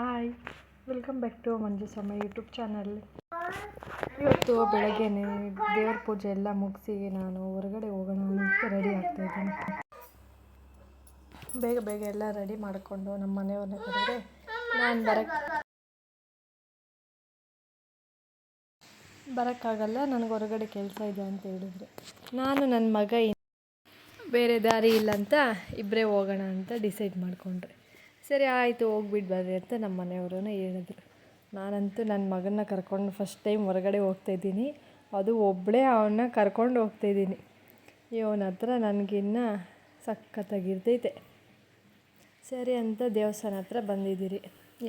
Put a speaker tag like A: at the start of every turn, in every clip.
A: Hi welcome back to Manjusamma YouTube channel ಇವತ್ತು ಬೆಳಗ್ಗೆನೆ ದೇವ್ರ ಪೂಜೆ ಎಲ್ಲ ಮುಗಿಸಿ ನಾನು ಹೊರಗಡೆ ಹೋಗೋಣ ಅಂತ ರೆಡಿ ಆಗ್ತಾ ಇದ್ದೀನಿ. ಬೇಗ ಬೇಗ ಎಲ್ಲ ರೆಡಿ ಮಾಡಿಕೊಂಡು ನಮ್ಮ ಮನೆಯವ್ರನ್ನ ಕರೆದ್ರೆ ನಾನು ಬರಕ್ಕೆ ಬರೋಕ್ಕಾಗಲ್ಲ, ನನಗೆ ಹೊರಗಡೆ ಕೆಲಸ ಇದೆ ಅಂತ ಹೇಳಿದ್ರು. ನಾನು ನನ್ನ ಮಗ ಬೇರೆ ದಾರಿ ಇಲ್ಲ ಅಂತ ಇಬ್ಬರೇ ಹೋಗೋಣ ಅಂತ ಡಿಸೈಡ್ ಮಾಡಿಕೊಂಡ್ರೆ. ಸರಿ ಆಯಿತು ಹೋಗ್ಬಿಟ್ಟು ಬರ್ರಿ ಅಂತ ನಮ್ಮ ಮನೆಯವರು ಹೇಳಿದ್ರು. ನಾನಂತೂ ನನ್ನ ಮಗನ್ನ ಕರ್ಕೊಂಡು ಫಸ್ಟ್ ಟೈಮ್ ಹೊರಗಡೆ ಹೋಗ್ತಾಯಿದ್ದೀನಿ ಅದು ಒಬ್ಬಳೇ ಅವನ್ನ ಕರ್ಕೊಂಡು ಹೋಗ್ತಾಯಿದ್ದೀನಿ ಇವನ ಹತ್ರ ನನಗಿನ್ನ ಸಖತ್ತಾಗಿರ್ತೈತೆ. ಸರಿ ಅಂತ ದೇವಸ್ಥಾನ ಹತ್ರ ಬಂದಿದ್ದೀರಿ.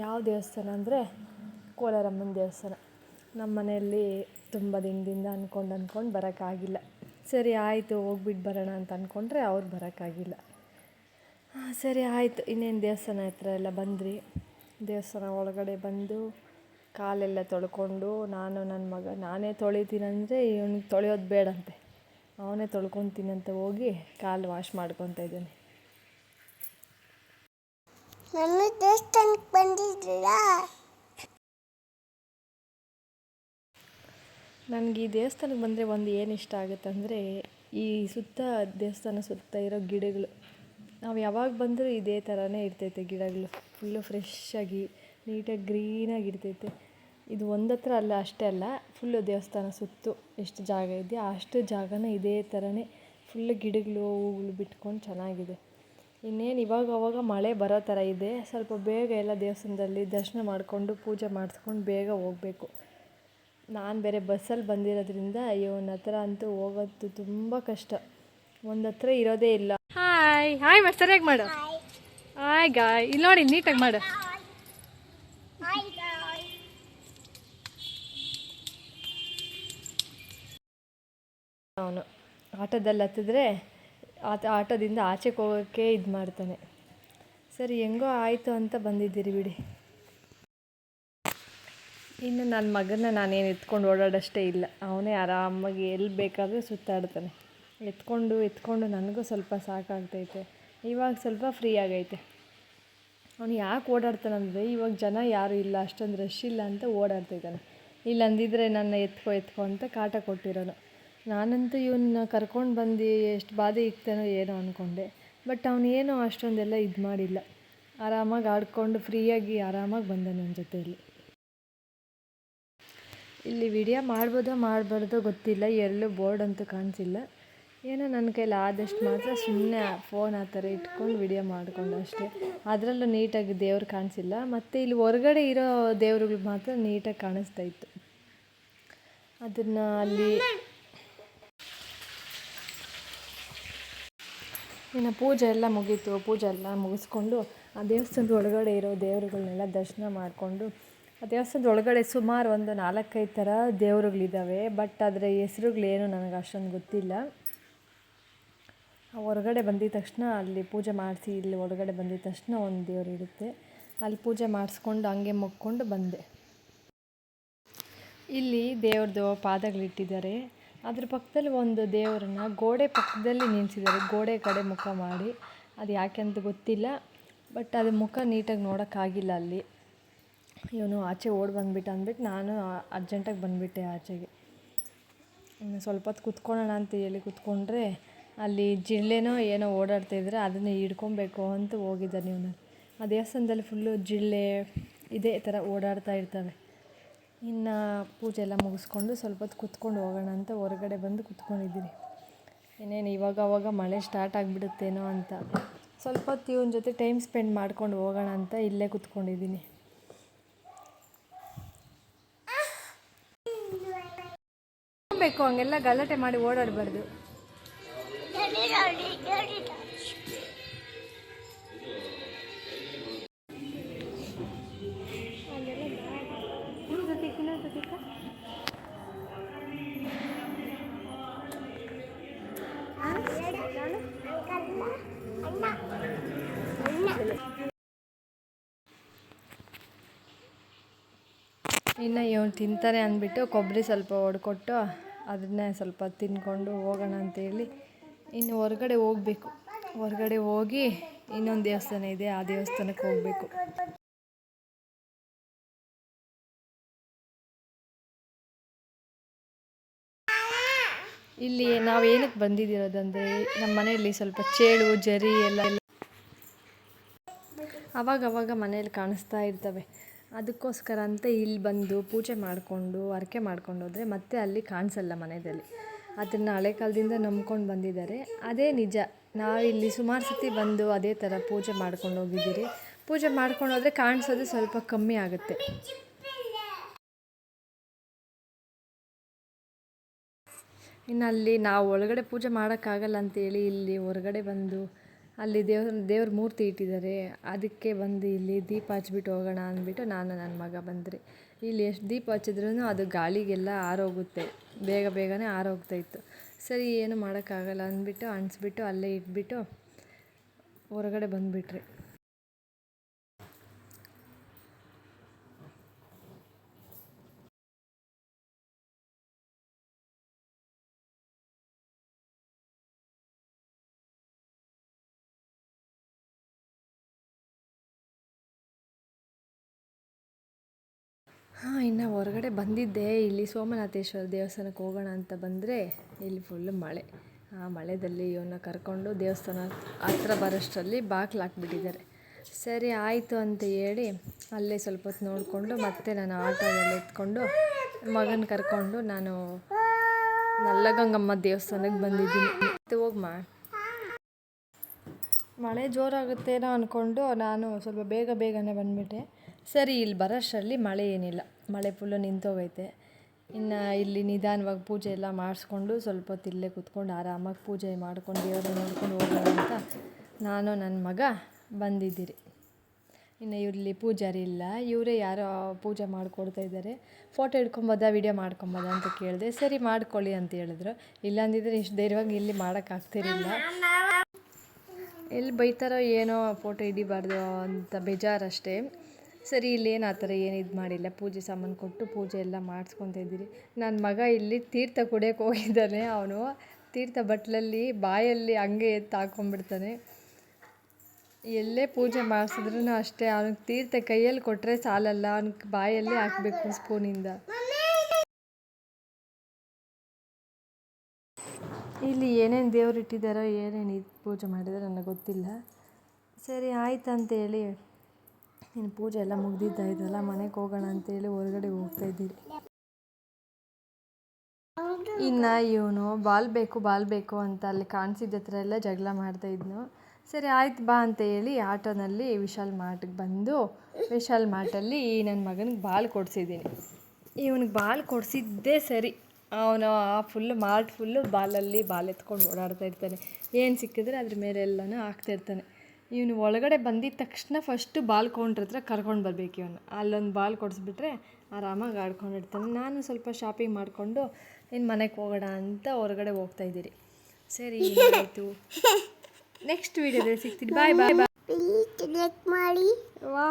A: ಯಾವ ದೇವಸ್ಥಾನ ಅಂದರೆ ಕೋಲಾರಮ್ಮನ ದೇವಸ್ಥಾನ. ನಮ್ಮ ಮನೆಯಲ್ಲಿ ತುಂಬ ದಿನದಿಂದ ಅಂದ್ಕೊಂಡು ಅಂದ್ಕೊಂಡು ಬರೋಕ್ಕಾಗಿಲ್ಲ. ಸರಿ ಆಯಿತು ಹೋಗ್ಬಿಟ್ಟು ಬರೋಣ ಅಂತ ಅಂದ್ಕೊಂಡ್ರೆ ಅವ್ರು ಬರೋಕ್ಕಾಗಿಲ್ಲ. ಹಾಂ ಸರಿ ಆಯಿತು. ಇನ್ನೇನು ದೇವಸ್ಥಾನ ಹತ್ರ ಎಲ್ಲ ಬಂದ್ರಿ? ದೇವಸ್ಥಾನ ಒಳಗಡೆ ಬಂದು ಕಾಲೆಲ್ಲ ತೊಳ್ಕೊಂಡು ನಾನು ನನ್ನ ಮಗ ನಾನೇ ತೊಳಿತೀನಂದರೆ ಇವನಿಗೆ ತೊಳೆಯೋದು ಬೇಡಂತೆ. ಅವನೇ ತೊಳ್ಕೊತೀನಂತ ಹೋಗಿ ಕಾಲು ವಾಶ್ ಮಾಡ್ಕೊತಾ ಇದ್ದೀನಿ.
B: ನನ್ನ ದೇವಸ್ಥಾನಕ್ಕೆ ಬಂದಿದ್ದೀರಾ?
A: ನನಗೆ ಈ ದೇವಸ್ಥಾನಕ್ಕೆ ಬಂದರೆ ಒಂದು ಏನು ಇಷ್ಟ ಆಗುತ್ತೆ ಅಂದರೆ ಈ ಸುತ್ತ ದೇವಸ್ಥಾನ ಸುತ್ತ ಇರೋ ಗಿಡಗಳು. ನಾವು ಯಾವಾಗ ಬಂದರೂ ಇದೇ ಥರನೇ ಇರ್ತೈತೆ ಗಿಡಗಳು. ಫುಲ್ಲು ಫ್ರೆಶ್ಶಾಗಿ ನೀಟಾಗಿ ಗ್ರೀನಾಗಿ ಇರ್ತೈತೆ. ಇದು ಒಂದತ್ರ ಅಲ್ಲ, ಅಷ್ಟೇ ಅಲ್ಲ ಫುಲ್ಲು ದೇವಸ್ಥಾನ ಸುತ್ತು ಎಷ್ಟು ಜಾಗ ಇದೆಯೋ ಅಷ್ಟು ಜಾಗನ ಇದೇ ಥರನೇ ಫುಲ್ಲು ಗಿಡಗಳು, ಹೂಗಳು ಬಿಟ್ಕೊಂಡು ಚೆನ್ನಾಗಿದೆ. ಇನ್ನೇನು ಇವಾಗ, ಅವಾಗ ಮಳೆ ಬರೋ ಥರ ಇದೆ. ಸ್ವಲ್ಪ ಬೇಗ ಎಲ್ಲ ದೇವಸ್ಥಾನದಲ್ಲಿ ದರ್ಶನ ಮಾಡಿಕೊಂಡು ಪೂಜೆ ಮಾಡಿಸ್ಕೊಂಡು ಬೇಗ ಹೋಗಬೇಕು. ನಾನು ಬೇರೆ ಬಸ್ಸಲ್ಲಿ ಬಂದಿರೋದ್ರಿಂದ ಇವನ ಹತ್ರ ಅಂತೂ ಹೋಗೋದು ತುಂಬ ಕಷ್ಟ. ಒಂದು ಹತ್ರ ಇರೋದೇ ಇಲ್ಲ. ಹಾಯ್ ಹಾಯ್ ಮಾಡಿ ಸರಿಯಾಗಿ ಮಾಡು. ಹಾಯ್ ಗಾಯ್ ಇಲ್ಲಿ ನೋಡಿ ನೀಟಾಗಿ ಮಾಡು. ಅವನು ಆಟೋದಲ್ಲಿ ಹತ್ತಿದ್ರೆ ಆತ ಆಟೋದಿಂದ ಆಚೆಗೆ ಹೋಗೋಕ್ಕೆ ಇದು ಮಾಡ್ತಾನೆ. ಸರಿ ಹೆಂಗೋ ಆಯಿತು ಅಂತ ಬಂದಿದ್ದೀರಿ ಬಿಡಿ. ಇನ್ನು ನನ್ನ ಮಗನ ನಾನೇನು ಎತ್ಕೊಂಡು ಓಡಾಡೋಷ್ಟೇ ಇಲ್ಲ. ಅವನೇ ಆರಾಮಾಗಿ ಎಲ್ಲಿ ಬೇಕಾದರೂ ಸುತ್ತಾಡ್ತಾನೆ. ಎತ್ಕೊಂಡು ಎತ್ಕೊಂಡು ನನಗೂ ಸ್ವಲ್ಪ ಸಾಕಾಗ್ತೈತೆ. ಇವಾಗ ಸ್ವಲ್ಪ ಫ್ರೀ ಆಗೈತೆ. ಅವನು ಯಾಕೆ ಓಡಾಡ್ತಾನಂದರೆ ಇವಾಗ ಜನ ಯಾರೂ ಇಲ್ಲ, ಅಷ್ಟೊಂದು ರಶ್ ಇಲ್ಲ ಅಂತ ಓಡಾಡ್ತಿದ್ದಾನೆ ಇಲ್ಲಂದಿದ್ರೆ ನನ್ನ ಎತ್ಕೊ ಎತ್ಕೊ ಅಂತ ಕಾಟ ಕೊಟ್ಟಿರೋನು. ನಾನಂತೂ ಇವನ್ನ ಕರ್ಕೊಂಡು ಬಂದು ಎಷ್ಟು ಬಾಧೆ ಇಕ್ತಾನೋ ಏನೋ ಅಂದ್ಕೊಂಡೆ ಬಟ್ ಅವನೇನೋ ಅಷ್ಟೊಂದೆಲ್ಲ ಇದು ಮಾಡಿಲ್ಲ. ಆರಾಮಾಗಿ ಆಡ್ಕೊಂಡು ಫ್ರೀಯಾಗಿ ಆರಾಮಾಗಿ ಬಂದ ನನ್ನ ಜೊತೆಯಲ್ಲಿ. ಇಲ್ಲಿ ವಿಡಿಯೋ ಮಾಡ್ಬೋದೋ ಮಾಡಬಾರ್ದೋ ಗೊತ್ತಿಲ್ಲ. ಎಲ್ಲೂ ಬೋರ್ಡ್ ಅಂತೂ ಕಾಣಿಸಿಲ್ಲ. ಏನೋ ನನ್ನ ಕೈಲಿ ಆದಷ್ಟು ಮಾತ್ರ ಸುಮ್ಮನೆ ಫೋನ್ ಆ ಥರ ಇಟ್ಕೊಂಡು ವಿಡಿಯೋ ಮಾಡಿಕೊಂಡು ಅಷ್ಟೇ. ಅದರಲ್ಲೂ ನೀಟಾಗಿ ದೇವ್ರು ಕಾಣಿಸಿಲ್ಲ. ಮತ್ತು ಇಲ್ಲಿ ಹೊರಗಡೆ ಇರೋ ದೇವ್ರುಗಳು ಮಾತ್ರ ನೀಟಾಗಿ ಕಾಣಿಸ್ತಾ ಇತ್ತು. ಅದನ್ನು ಅಲ್ಲಿ ಇನ್ನು ಪೂಜೆ ಎಲ್ಲ ಮುಗೀತು. ಪೂಜೆ ಎಲ್ಲ ಮುಗಿಸ್ಕೊಂಡು ಆ ದೇವಸ್ಥಾನದ ಒಳಗಡೆ ಇರೋ ದೇವರುಗಳನ್ನೆಲ್ಲ ದರ್ಶನ ಮಾಡಿಕೊಂಡು ಆ ದೇವಸ್ಥಾನದ ಒಳಗಡೆ ಸುಮಾರು ಒಂದು ನಾಲ್ಕೈದು ಥರ ದೇವರುಗಳಿದ್ದಾವೆ ಬಟ್ ಅದರ ಹೆಸರುಗಳೇನು ನನಗೆ ಅಷ್ಟೊಂದು ಗೊತ್ತಿಲ್ಲ. ಹೊರಗಡೆ ಬಂದಿದ ತಕ್ಷಣ ಅಲ್ಲಿ ಪೂಜೆ ಮಾಡಿಸಿ ಇಲ್ಲಿ ಒಳಗಡೆ ಬಂದಿದ ತಕ್ಷಣ ಒಂದು ದೇವ್ರು ಇರುತ್ತೆ. ಅಲ್ಲಿ ಪೂಜೆ ಮಾಡಿಸ್ಕೊಂಡು ಹಂಗೆ ಮುಕ್ಕೊಂಡು ಬಂದೆ. ಇಲ್ಲಿ ದೇವ್ರದ್ದು ಪಾದಗಳಿಟ್ಟಿದ್ದಾರೆ ಅದ್ರ ಪಕ್ಕದಲ್ಲಿ ಒಂದು ದೇವರನ್ನ ಗೋಡೆ ಪಕ್ಕದಲ್ಲಿ ನಿಲ್ಲಿಸಿದ್ದಾರೆ ಗೋಡೆ ಕಡೆ ಮುಖ ಮಾಡಿ. ಅದು ಯಾಕೆ ಅಂತ ಗೊತ್ತಿಲ್ಲ. ಬಟ್ ಅದು ಮುಖ ನೀಟಾಗಿ ನೋಡೋಕ್ಕಾಗಿಲ್ಲ ಅಲ್ಲಿ. ಇವನು ಆಚೆ ಓಡಿ ಬಂದುಬಿಟ್ಟ ಅಂದ್ಬಿಟ್ಟು ನಾನು ಅರ್ಜೆಂಟಾಗಿ ಬಂದುಬಿಟ್ಟೆ ಆಚೆಗೆ. ಇನ್ನು ಸ್ವಲ್ಪ ಹೊತ್ತು ಕುತ್ಕೊಳ್ಳೋಣ ಅಂತ ಹೇಳಿ ಕುತ್ಕೊಂಡ್ರೆ ಅಲ್ಲಿ ಜಿಳ್ಳೆನೋ ಏನೋ ಓಡಾಡ್ತಿದ್ರೆ ಅದನ್ನು ಹಿಡ್ಕೊಬೇಕು ಅಂತ ಹೋಗಿದ್ದಾನೆ ಇವನು ಆ ದೇವಸ್ಥಾನದಲ್ಲಿ ಫುಲ್ಲು ಜಿಳ್ಳೆ ಇದೇ ಥರ ಓಡಾಡ್ತಾ ಇರ್ತವೆ. ಇನ್ನು ಪೂಜೆ ಎಲ್ಲ ಮುಗಿಸ್ಕೊಂಡು ಸ್ವಲ್ಪ ಹೊತ್ತು ಕುತ್ಕೊಂಡು ಹೋಗೋಣ ಅಂತ ಹೊರಗಡೆ ಬಂದು ಕುತ್ಕೊಂಡಿದ್ದೀನಿ. ಇನ್ನೇನು ಇವಾಗ ಅವಾಗ ಮಳೆ ಸ್ಟಾರ್ಟ್ ಆಗಿಬಿಡುತ್ತೇನೋ ಅಂತ. ಸ್ವಲ್ಪ ಹೊತ್ತು ಇವನ ಜೊತೆ ಟೈಮ್ ಸ್ಪೆಂಡ್ ಮಾಡ್ಕೊಂಡು ಹೋಗೋಣ ಅಂತ ಇಲ್ಲೇ ಕುತ್ಕೊಂಡಿದ್ದೀನಿ. ಬೇಕು, ಹಂಗೆಲ್ಲ ಗಲಾಟೆ ಮಾಡಿ ಓಡಾಡಬಾರ್ದು. ಇನ್ನು ಇವನು ತಿಂತಾರೆ ಅಂದ್ಬಿಟ್ಟು ಕೊಬ್ಬರಿ ಸ್ವಲ್ಪ ಹೊಡ್ಕೊಟ್ಟು ಅದನ್ನೇ ಸ್ವಲ್ಪ ತಿಂದ್ಕೊಂಡು ಹೋಗೋಣ ಅಂತೇಳಿ ಇನ್ನು ಹೊರಗಡೆ ಹೋಗಬೇಕು. ಹೊರಗಡೆ ಹೋಗಿ ಇನ್ನೊಂದು ದೇವಸ್ಥಾನ ಇದೆ, ಆ ದೇವಸ್ಥಾನಕ್ಕೆ ಹೋಗಬೇಕು. ಇಲ್ಲಿ ನಾವು ಏನಕ್ಕೆ ಬಂದಿದ್ದೀರೋದಂದರೆ ನಮ್ಮ ಮನೆಯಲ್ಲಿ ಸ್ವಲ್ಪ ಚೇಳು, ಜರಿ ಎಲ್ಲ ಎಲ್ಲ ಅವಾಗವಾಗ ಮನೆಯಲ್ಲಿ ಕಾಣಿಸ್ತಾ ಇರ್ತವೆ. ಅದಕ್ಕೋಸ್ಕರ ಅಂತ ಇಲ್ಲಿ ಬಂದು ಪೂಜೆ ಮಾಡಿಕೊಂಡು, ಹರಕೆ ಮಾಡ್ಕೊಂಡು ಹೋದರೆ ಮತ್ತೆ ಅಲ್ಲಿ ಕಾಣಿಸಲ್ಲ ಮನೆಯಲ್ಲಿ ಅದನ್ನು ಹಳೆ ಕಾಲದಿಂದ ನಂಬ್ಕೊಂಡು ಬಂದಿದ್ದಾರೆ. ಅದೇ ನಿಜ. ನಾವು ಇಲ್ಲಿ ಸುಮಾರು ಸತಿ ಬಂದು ಅದೇ ಥರ ಪೂಜೆ ಮಾಡ್ಕೊಂಡು ಹೋಗಿದ್ದೀರಿ. ಪೂಜೆ ಮಾಡ್ಕೊಂಡು ಹೋದರೆ ಕಾಣಿಸೋದು ಸ್ವಲ್ಪ ಕಮ್ಮಿ ಆಗುತ್ತೆ. ಇನ್ನು ಅಲ್ಲಿ ನಾವು ಒಳಗಡೆ ಪೂಜೆ ಮಾಡೋಕ್ಕಾಗಲ್ಲ ಅಂತೇಳಿ ಇಲ್ಲಿ ಹೊರಗಡೆ ಬಂದು ಅಲ್ಲಿ ದೇವ್ರ ದೇವ್ರ ಮೂರ್ತಿ ಇಟ್ಟಿದ್ದಾರೆ. ಅದಕ್ಕೆ ಬಂದು ಇಲ್ಲಿ ದೀಪ ಹಚ್ಬಿಟ್ಟು ಹೋಗೋಣ ಅಂದ್ಬಿಟ್ಟು ನಾನು ನನ್ನ ಮಗ ಬಂದ್ರಿ. ಇಲ್ಲಿ ಎಷ್ಟು ದೀಪ ಹಚ್ಚಿದ್ರೂ ಅದು ಗಾಳಿಗೆಲ್ಲ ಆರೋಗುತ್ತೆ. ಬೇಗ ಬೇಗನೆ ಆರೋಗ್ತಾಯಿತ್ತು ಸರಿ, ಏನು ಮಾಡೋಕ್ಕಾಗಲ್ಲ ಅಂದ್ಬಿಟ್ಟು, ಅನಿಸ್ಬಿಟ್ಟು ಅಲ್ಲೇ ಇಟ್ಬಿಟ್ಟು ಹೊರಗಡೆ ಬಂದುಬಿಟ್ರಿ. ಹಾಂ, ಇನ್ನು ಹೊರಗಡೆ ಬಂದಿದ್ದೆ. ಇಲ್ಲಿ ಸೋಮನಾಥೇಶ್ವರ ದೇವಸ್ಥಾನಕ್ಕೆ ಹೋಗೋಣ ಅಂತ ಬಂದರೆ ಇಲ್ಲಿ ಫುಲ್ ಮಳೆ. ಆ ಮಳೆದಲ್ಲಿ ಇವನ್ನ ಕರ್ಕೊಂಡು ದೇವಸ್ಥಾನ ಹತ್ರ ಬರೋಷ್ಟರಲ್ಲಿ ಬಾಗಿಲು ಹಾಕ್ಬಿಟ್ಟಿದ್ದಾರೆ. ಸರಿ, ಆಯಿತು ಅಂತ ಹೇಳಿ ಅಲ್ಲೇ ಸ್ವಲ್ಪ ಹೊತ್ತು ನೋಡಿಕೊಂಡು ಮತ್ತೆ ನಾನು ಆಟೋದಲ್ಲಿ ಎತ್ಕೊಂಡು ಮಗನ ಕರ್ಕೊಂಡು ನಾನು ನಲ್ಲಗಂಗಮ್ಮ ದೇವಸ್ಥಾನಕ್ಕೆ ಬಂದಿದ್ದೀನಿ. ಮತ್ತೆ ಹೋಗಮ್ಮ ಮಳೆ ಜೋರಾಗುತ್ತೇನೋ ಅಂದ್ಕೊಂಡು ನಾನು ಸ್ವಲ್ಪ ಬೇಗ ಬೇಗನೆ ಬಂದುಬಿಟ್ಟೆ. ಸರಿ, ಇಲ್ಲಿ ಬರೋಷ್ಟರಲ್ಲಿ ಮಳೆ ಏನಿಲ್ಲ. ಮಳೆ ಫುಲ್ಲು ನಿಂತೋಗೈತೆ. ಇನ್ನು ಇಲ್ಲಿ ನಿಧಾನವಾಗಿ ಪೂಜೆ ಎಲ್ಲ ಮಾಡಿಸ್ಕೊಂಡು ಸ್ವಲ್ಪ ಹೊತ್ತು ಇಲ್ಲೇ ಕೂತ್ಕೊಂಡು ಆರಾಮಾಗಿ ಪೂಜೆ ಮಾಡ್ಕೊಂಡು, ದೇವ್ರನ್ನ ನೋಡ್ಕೊಂಡು ಹೋಗೋಣ ಅಂತ ನಾನು ನನ್ನ ಮಗ ಬಂದಿದ್ದೀರಿ. ಇನ್ನು ಇಲ್ಲಿ ಪೂಜಾರಿ ಇಲ್ಲ ಇವರೇ ಯಾರೋ ಪೂಜೆ ಮಾಡ್ಕೊಡ್ತಾ ಇದ್ದಾರೆ. ಫೋಟೋ ಹಿಡ್ಕೊಂಬೋದ, ವಿಡಿಯೋ ಮಾಡ್ಕೊಬೋದ ಅಂತ ಕೇಳಿದೆ. ಸರಿ, ಮಾಡ್ಕೊಳ್ಳಿ ಅಂತ ಹೇಳಿದ್ರು. ಇಲ್ಲಾಂದಿದ್ರೆ ಇಷ್ಟು ಧೈರ್ಯವಾಗಿ ಇಲ್ಲಿ ಮಾಡೋಕ್ಕಾಗ್ತಿರಲಿಲ್ಲ. ಎಲ್ಲಿ ಬೈತಾರೋ ಏನೋ ಫೋಟೋ ಹಿಡಿಬಾರ್ದು ಅಂತ ಬೇಜಾರಷ್ಟೇ. ಸರಿ, ಇಲ್ಲೇನು ಆ ಥರ ಏನು ಇದು ಮಾಡಿಲ್ಲ. ಪೂಜೆ ಸಾಮಾನು ಕೊಟ್ಟು ಪೂಜೆ ಎಲ್ಲ ಮಾಡಿಸ್ಕೊತ ಇದ್ದೀರಿ. ನನ್ನ ಮಗ ಇಲ್ಲಿ ತೀರ್ಥ ಕುಡಿಯೋಕೆ ಹೋಗಿದ್ದಾನೆ. ಅವನು ತೀರ್ಥ ಬಟ್ಲಲ್ಲಿ ಬಾಯಲ್ಲಿ ಹಂಗೆ ಎತ್ತು ಹಾಕ್ಕೊಂಬಿಡ್ತಾನೆ ಎಲ್ಲೇ ಪೂಜೆ ಮಾಡಿಸಿದ್ರೂ ಅಷ್ಟೇ. ಅವನಿಗೆ ತೀರ್ಥ ಕೈಯಲ್ಲಿ ಕೊಟ್ಟರೆ ಸಾಲಲ್ಲ. ಅವ್ನಿಗೆ ಬಾಯಲ್ಲೇ ಹಾಕಬೇಕು ಸ್ಪೂನಿಂದ. ಇಲ್ಲಿ ಏನೇನು ದೇವ್ರು ಇಟ್ಟಿದ್ದಾರೋ ಏನೇನು ಇದು ಪೂಜೆ ಮಾಡಿದಾರೋ ನನಗೆ ಗೊತ್ತಿಲ್ಲ. ಸರಿ ಆಯ್ತು ಅಂತೇಳಿ ಇನ್ನು ಪೂಜೆ ಎಲ್ಲ ಮುಗ್ದಿದ್ದಾಯ್ತಲ್ಲ ಮನೆಗೆ ಹೋಗೋಣ ಅಂತೇಳಿ ಹೊರಗಡೆ ಹೋಗ್ತಾ ಇದ್ದೀರಿ. ಇನ್ನ ಇವನು ಬಾಲ್ ಬೇಕು ಬಾಲ್ ಬೇಕು ಅಂತ ಅಲ್ಲಿ ಕಾಣಿಸಿದ ಹತ್ರ ಎಲ್ಲ ಜಗಳ ಮಾಡ್ತಾ ಇದ್ನು. ಸರಿ, ಆಯ್ತು ಬಾ ಅಂತ ಹೇಳಿ ಆಟೋನಲ್ಲಿ ವಿಶಾಲ್ ಮಾರ್ಟ್ಗೆ ಬಂದು, ವಿಶಾಲ್ ಮಾರ್ಟಲ್ಲಿ ಈ ನನ್ನ ಮಗನಿಗೆ ಬಾಲ್ ಕೊಡಿಸಿದ್ದೀನಿ. ಇವನಿಗೆ ಬಾಲ್ ಕೊಡಿಸಿದ್ದೇ ಸರಿ. ಅವನು ಆ ಫುಲ್ಲು ಮಾರ್ಟ್ ಫುಲ್ಲು ಬಾಲಲ್ಲಿ ಬಾಲ್ ಎತ್ಕೊಂಡು ಓಡಾಡ್ತಾ ಇರ್ತಾನೆ. ಏನು ಸಿಕ್ಕಿದ್ರೆ ಅದ್ರ ಮೇಲೆ ಎಲ್ಲನೂ ಹಾಕ್ತಾ ಇರ್ತಾನೆ. ಇವನು ಒಳಗಡೆ ಬಂದಿದ್ದ ತಕ್ಷಣ ಫಸ್ಟು ಬಾಲ್ ಕೌಂಟ್ರ್ ಹತ್ರ ಕರ್ಕೊಂಡು ಬರ್ಬೇಕು ಇವನು. ಅಲ್ಲೊಂದು ಬಾಲ್ ಕೊಡಿಸ್ಬಿಟ್ರೆ ಆರಾಮಾಗಿ ಆಡ್ಕೊಂಡಿರ್ತಾನೆ ನಾನು ಸ್ವಲ್ಪ ಶಾಪಿಂಗ್ ಮಾಡಿಕೊಂಡು ಇನ್ನು ಮನೆಗೆ ಹೋಗೋಣ ಅಂತ ಹೊರಗಡೆ ಹೋಗ್ತಾ ಇದ್ದೀರಿ. ಸರಿ ಆಯಿತು ನೆಕ್ಸ್ಟ್ ವೀಡಿಯೋದಲ್ಲಿ ಸಿಗ್ತೀನಿ. ಬಾಯ್ ಬಾಯ್ ಬಾಯ್
B: ಮಾಡಿ.
A: ವಾ